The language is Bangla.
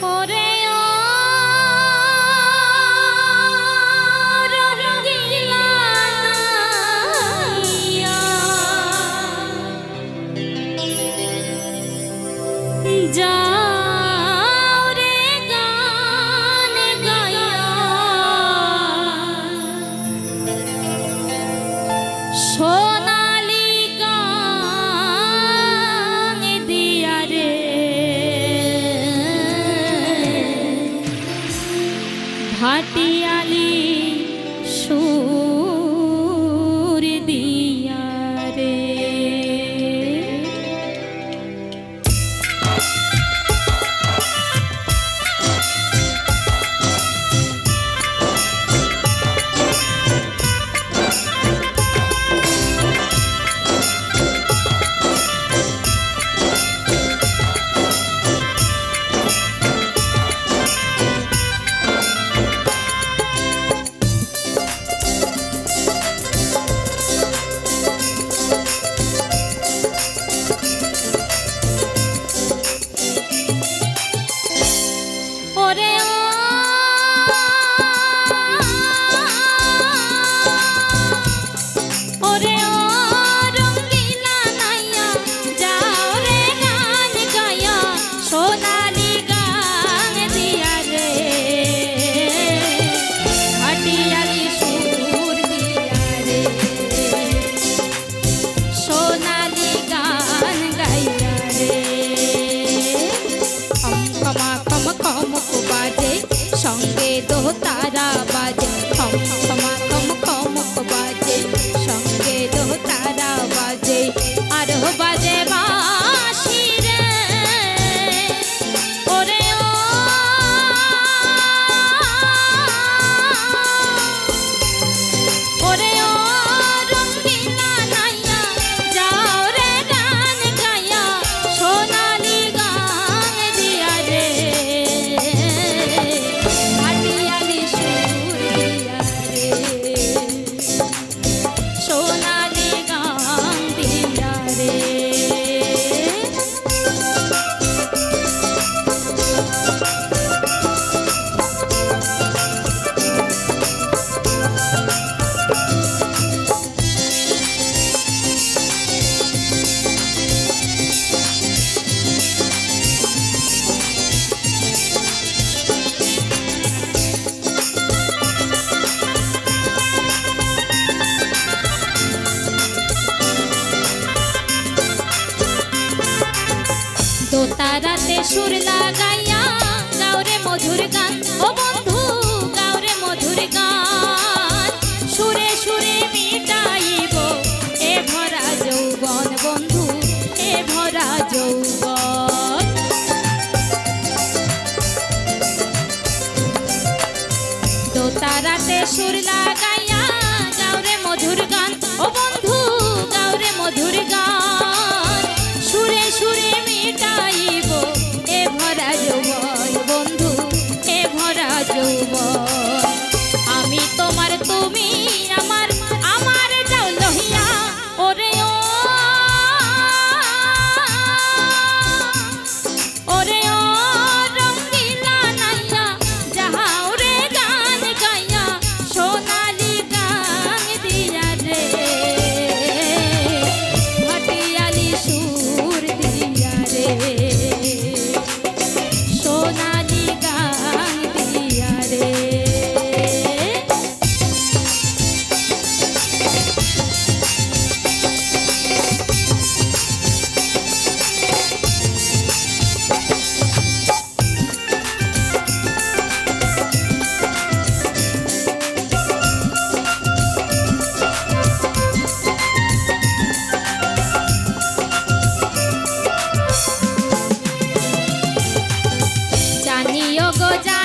por él. পাটিয়ালি সুর দিয়া রে। house. রাতে সুর লাগাইয়া গাওরে মধুর গান। ও বন্ধু, গাওরে মধুর গান। সুরে সুরে মিটাইব এ ভরা যৌবন বন্ধু, এ ভরা যৌবন। দোতারাতে সুর লাগাইয়া গাওরে মধুর গান। ও বন্ধু শুনিও গো যা